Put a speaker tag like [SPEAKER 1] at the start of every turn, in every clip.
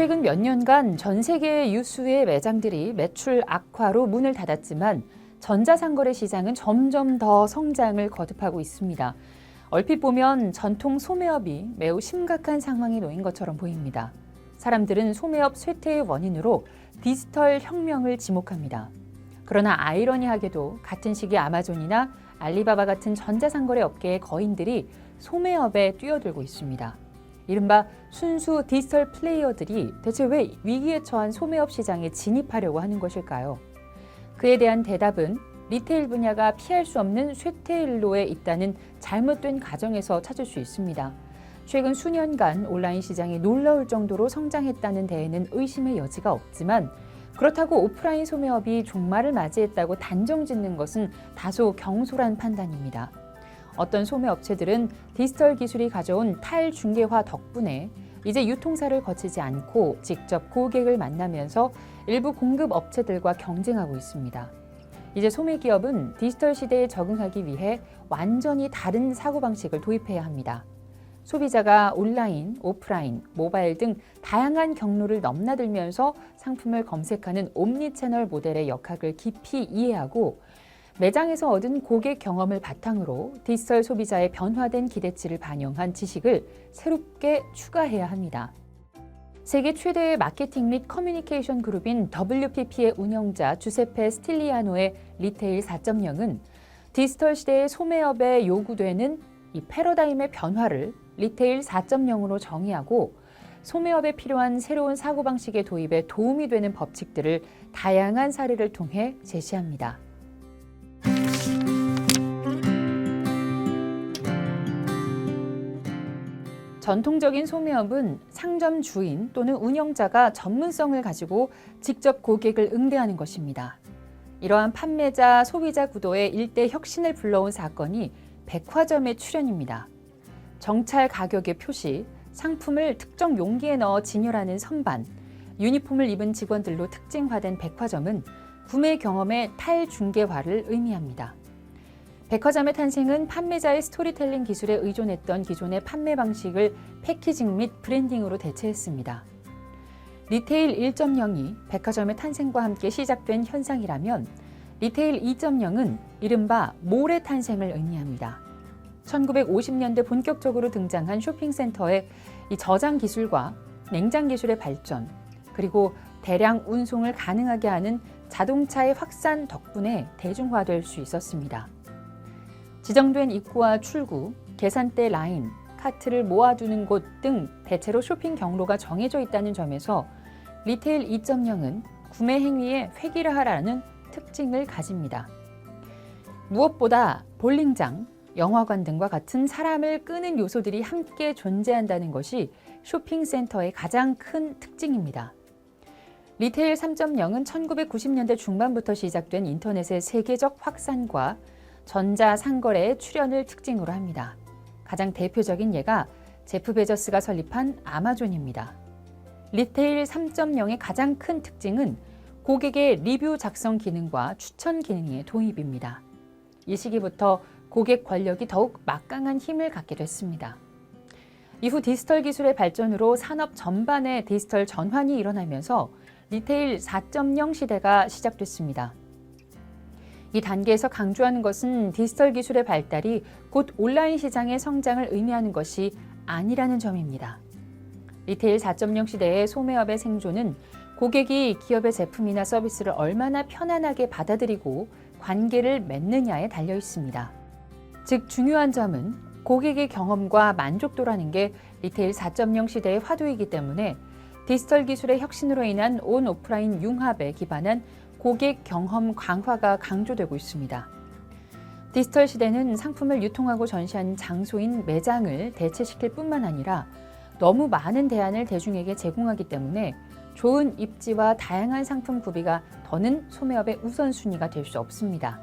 [SPEAKER 1] 최근 몇 년간 전 세계 유수의 매장들이 매출 악화로 문을 닫았지만 전자상거래 시장은 점점 더 성장을 거듭하고 있습니다. 얼핏 보면 전통 소매업이 매우 심각한 상황에 놓인 것처럼 보입니다. 사람들은 소매업 쇠퇴의 원인으로 디지털 혁명을 지목합니다. 그러나 아이러니하게도 같은 시기 아마존이나 알리바바 같은 전자상거래 업계의 거인들이 소매업에 뛰어들고 있습니다. 이른바 순수 디지털 플레이어들이 대체 왜 위기에 처한 소매업 시장에 진입하려고 하는 것일까요? 그에 대한 대답은 리테일 분야가 피할 수 없는 쇠퇴일로에 있다는 잘못된 가정에서 찾을 수 있습니다. 최근 수년간 온라인 시장이 놀라울 정도로 성장했다는 데에는 의심의 여지가 없지만 그렇다고 오프라인 소매업이 종말을 맞이했다고 단정 짓는 것은 다소 경솔한 판단입니다. 어떤 소매 업체들은 디지털 기술이 가져온 탈중개화 덕분에 이제 유통사를 거치지 않고 직접 고객을 만나면서 일부 공급 업체들과 경쟁하고 있습니다. 이제 소매 기업은 디지털 시대에 적응하기 위해 완전히 다른 사고방식을 도입해야 합니다. 소비자가 온라인, 오프라인, 모바일 등 다양한 경로를 넘나들면서 상품을 검색하는 옴니채널 모델의 역학을 깊이 이해하고 매장에서 얻은 고객 경험을 바탕으로 디지털 소비자의 변화된 기대치를 반영한 지식을 새롭게 추가해야 합니다. 세계 최대의 마케팅 및 커뮤니케이션 그룹인 WPP의 운영자 주세페 스틸리아노의 리테일 4.0은 디지털 시대의 소매업에 요구되는 이 패러다임의 변화를 리테일 4.0으로 정의하고 소매업에 필요한 새로운 사고방식의 도입에 도움이 되는 법칙들을 다양한 사례를 통해 제시합니다. 전통적인 소매업은 상점 주인 또는 운영자가 전문성을 가지고 직접 고객을 응대하는 것입니다. 이러한 판매자 소비자 구도의 일대 혁신을 불러온 사건이 백화점의 출현입니다. 정찰 가격의 표시, 상품을 특정 용기에 넣어 진열하는 선반, 유니폼을 입은 직원들로 특징화된 백화점은 구매 경험의 탈중개화를 의미합니다. 백화점의 탄생은 판매자의 스토리텔링 기술에 의존했던 기존의 판매 방식을 패키징 및 브랜딩으로 대체했습니다. 리테일 1.0이 백화점의 탄생과 함께 시작된 현상이라면 리테일 2.0은 이른바 몰의 탄생을 의미합니다. 1950년대 본격적으로 등장한 쇼핑센터의 이 저장 기술과 냉장 기술의 발전, 그리고 대량 운송을 가능하게 하는 자동차의 확산 덕분에 대중화될 수 있었습니다. 지정된 입구와 출구, 계산대 라인, 카트를 모아두는 곳 등 대체로 쇼핑 경로가 정해져 있다는 점에서 리테일 2.0은 구매 행위에 획일화라는 특징을 가집니다. 무엇보다 볼링장, 영화관 등과 같은 사람을 끄는 요소들이 함께 존재한다는 것이 쇼핑센터의 가장 큰 특징입니다. 리테일 3.0은 1990년대 중반부터 시작된 인터넷의 세계적 확산과 전자 상거래의 출현을 특징으로 합니다. 가장 대표적인 예가 제프 베저스가 설립한 아마존입니다. 리테일 3.0의 가장 큰 특징은 고객의 리뷰 작성 기능과 추천 기능의 도입입니다. 이 시기부터 고객 권력이 더욱 막강한 힘을 갖게 됐습니다. 이후 디지털 기술의 발전으로 산업 전반의 디지털 전환이 일어나면서 리테일 4.0 시대가 시작됐습니다. 이 단계에서 강조하는 것은 디지털 기술의 발달이 곧 온라인 시장의 성장을 의미하는 것이 아니라는 점입니다. 리테일 4.0 시대의 소매업의 생존은 고객이 기업의 제품이나 서비스를 얼마나 편안하게 받아들이고 관계를 맺느냐에 달려 있습니다. 즉, 중요한 점은 고객의 경험과 만족도라는 게 리테일 4.0 시대의 화두이기 때문에 디지털 기술의 혁신으로 인한 온 오프라인 융합에 기반한 고객 경험 강화가 강조되고 있습니다. 디지털 시대는 상품을 유통하고 전시하는 장소인 매장을 대체시킬 뿐만 아니라 너무 많은 대안을 대중에게 제공하기 때문에 좋은 입지와 다양한 상품 구비가 더는 소매업의 우선순위가 될 수 없습니다.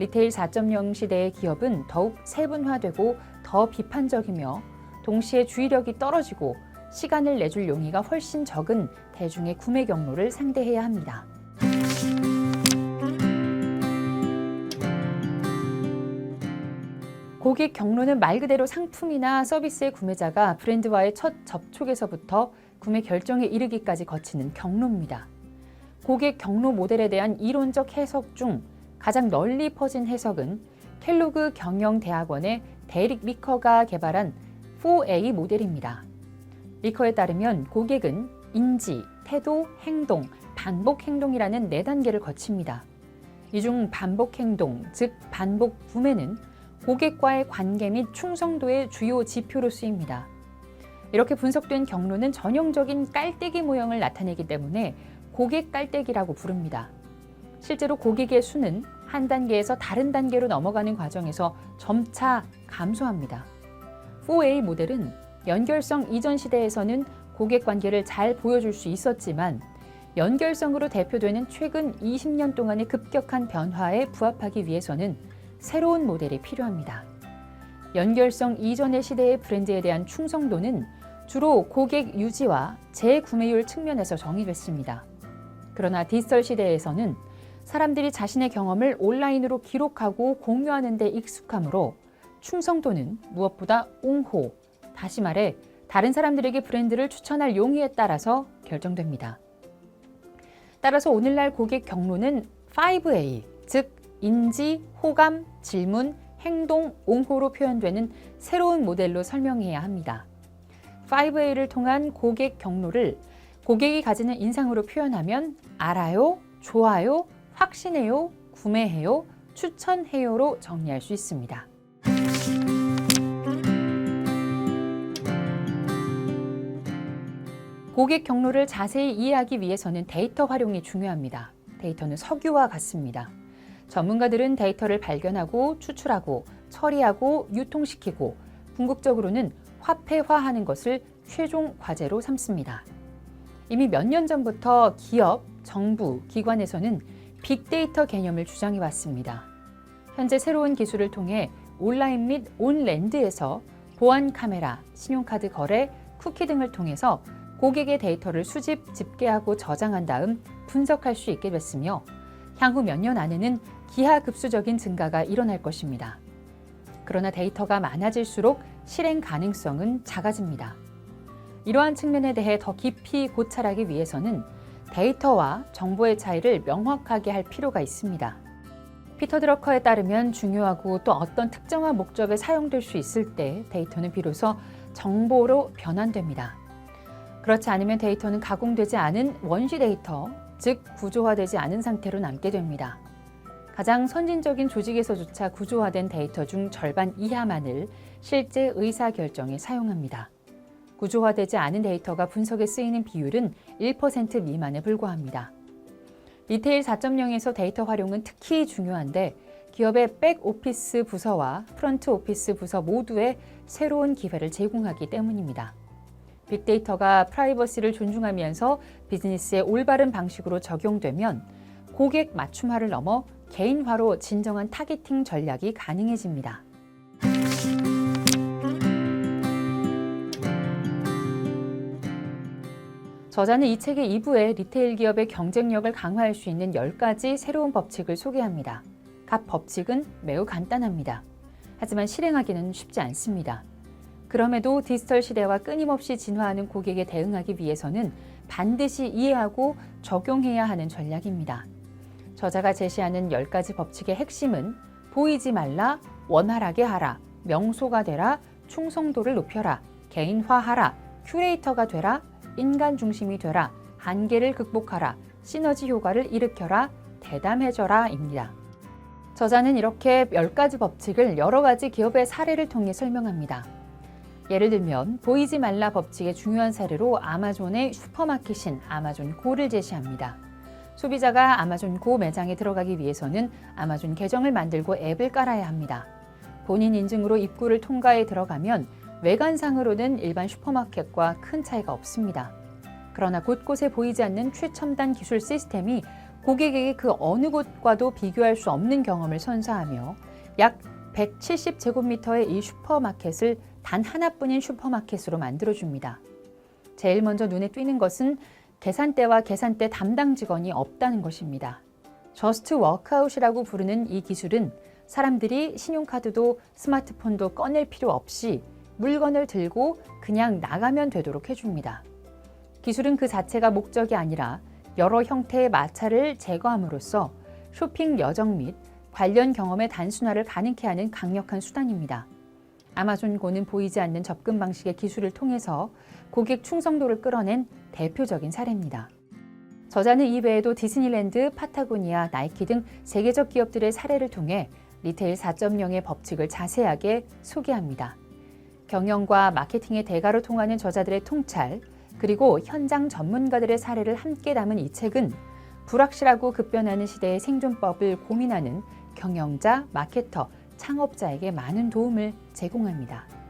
[SPEAKER 1] 리테일 4.0 시대의 기업은 더욱 세분화되고 더 비판적이며 동시에 주의력이 떨어지고 시간을 내줄 용의가 훨씬 적은 대중의 구매 경로를 상대해야 합니다. 고객 경로는 말 그대로 상품이나 서비스의 구매자가 브랜드와의 첫 접촉에서부터 구매 결정에 이르기까지 거치는 경로입니다. 고객 경로 모델에 대한 이론적 해석 중 가장 널리 퍼진 해석은 켈로그 경영대학원의 데릭 미커가 개발한 4A 모델입니다. 미커에 따르면 고객은 인지, 태도, 행동, 반복 행동이라는 네 단계를 거칩니다. 이 중 반복 행동, 즉 반복 구매는 고객과의 관계 및 충성도의 주요 지표로 쓰입니다. 이렇게 분석된 경로는 전형적인 깔때기 모형을 나타내기 때문에 고객 깔때기라고 부릅니다. 실제로 고객의 수는 한 단계에서 다른 단계로 넘어가는 과정에서 점차 감소합니다. 4A 모델은 연결성 이전 시대에서는 고객 관계를 잘 보여줄 수 있었지만 연결성으로 대표되는 최근 20년 동안의 급격한 변화에 부합하기 위해서는 새로운 모델이 필요합니다. 연결성 이전의 시대의 브랜드에 대한 충성도는 주로 고객 유지와 재구매율 측면에서 정의됐습니다. 그러나 디지털 시대에서는 사람들이 자신의 경험을 온라인으로 기록하고 공유하는 데 익숙하므로 충성도는 무엇보다 옹호, 다시 말해 다른 사람들에게 브랜드를 추천할 용의에 따라서 결정됩니다. 따라서 오늘날 고객 경로는 5A, 즉 인지, 호감, 질문, 행동, 옹호로 표현되는 새로운 모델로 설명해야 합니다. 5A를 통한 고객 경로를 고객이 가지는 인상으로 표현하면 알아요, 좋아요, 확신해요, 구매해요, 추천해요로 정리할 수 있습니다. 고객 경로를 자세히 이해하기 위해서는 데이터 활용이 중요합니다. 데이터는 석유와 같습니다. 전문가들은 데이터를 발견하고 추출하고 처리하고 유통시키고 궁극적으로는 화폐화하는 것을 최종 과제로 삼습니다. 이미 몇 년 전부터 기업, 정부, 기관에서는 빅데이터 개념을 주장해 왔습니다. 현재 새로운 기술을 통해 온라인 및 온랜드에서 보안 카메라, 신용카드 거래, 쿠키 등을 통해서 고객의 데이터를 수집, 집계하고 저장한 다음 분석할 수 있게 됐으며 향후 몇 년 안에는 기하급수적인 증가가 일어날 것입니다. 그러나 데이터가 많아질수록 실행 가능성은 작아집니다. 이러한 측면에 대해 더 깊이 고찰하기 위해서는 데이터와 정보의 차이를 명확하게 할 필요가 있습니다. 피터 드러커에 따르면 중요하고 또 어떤 특정한 목적에 사용될 수 있을 때 데이터는 비로소 정보로 변환됩니다. 그렇지 않으면 데이터는 가공되지 않은 원시 데이터, 즉 구조화되지 않은 상태로 남게 됩니다. 가장 선진적인 조직에서조차 구조화된 데이터 중 절반 이하만을 실제 의사 결정에 사용합니다. 구조화되지 않은 데이터가 분석에 쓰이는 비율은 1% 미만에 불과합니다. 리테일 4.0에서 데이터 활용은 특히 중요한데 기업의 백 오피스 부서와 프런트 오피스 부서 모두에 새로운 기회를 제공하기 때문입니다. 빅데이터가 프라이버시를 존중하면서 비즈니스의 올바른 방식으로 적용되면 고객 맞춤화를 넘어 개인화로 진정한 타겟팅 전략이 가능해집니다. 저자는 이 책의 2부에 리테일 기업의 경쟁력을 강화할 수 있는 10가지 새로운 법칙을 소개합니다. 각 법칙은 매우 간단합니다. 하지만 실행하기는 쉽지 않습니다. 그럼에도 디지털 시대와 끊임없이 진화하는 고객에 대응하기 위해서는 반드시 이해하고 적용해야 하는 전략입니다. 저자가 제시하는 10가지 법칙의 핵심은 보이지 말라, 원활하게 하라, 명소가 되라, 충성도를 높여라, 개인화하라, 큐레이터가 되라, 인간 중심이 되라, 한계를 극복하라, 시너지 효과를 일으켜라, 대담해져라입니다. 저자는 이렇게 10가지 법칙을 여러 가지 기업의 사례를 통해 설명합니다. 예를 들면 보이지 말라 법칙의 중요한 사례로 아마존의 슈퍼마켓인 아마존 고를 제시합니다. 소비자가 아마존 고 매장에 들어가기 위해서는 아마존 계정을 만들고 앱을 깔아야 합니다. 본인 인증으로 입구를 통과해 들어가면 외관상으로는 일반 슈퍼마켓과 큰 차이가 없습니다. 그러나 곳곳에 보이지 않는 최첨단 기술 시스템이 고객에게 그 어느 곳과도 비교할 수 없는 경험을 선사하며 약 170제곱미터의 이 슈퍼마켓을 단 하나뿐인 슈퍼마켓으로 만들어줍니다. 제일 먼저 눈에 띄는 것은 계산대와 계산대 담당 직원이 없다는 것입니다. 저스트 워크아웃이라고 부르는 이 기술은 사람들이 신용카드도 스마트폰도 꺼낼 필요 없이 물건을 들고 그냥 나가면 되도록 해줍니다. 기술은 그 자체가 목적이 아니라 여러 형태의 마찰을 제거함으로써 쇼핑 여정 및 관련 경험의 단순화를 가능케 하는 강력한 수단입니다. 아마존고는 보이지 않는 접근 방식의 기술을 통해서 고객 충성도를 끌어낸 대표적인 사례입니다. 저자는 이 외에도 디즈니랜드, 파타고니아, 나이키 등 세계적 기업들의 사례를 통해 리테일 4.0의 법칙을 자세하게 소개합니다. 경영과 마케팅의 대가로 통하는 저자들의 통찰, 그리고 현장 전문가들의 사례를 함께 담은 이 책은 불확실하고 급변하는 시대의 생존법을 고민하는 경영자, 마케터, 창업자에게 많은 도움을 제공합니다.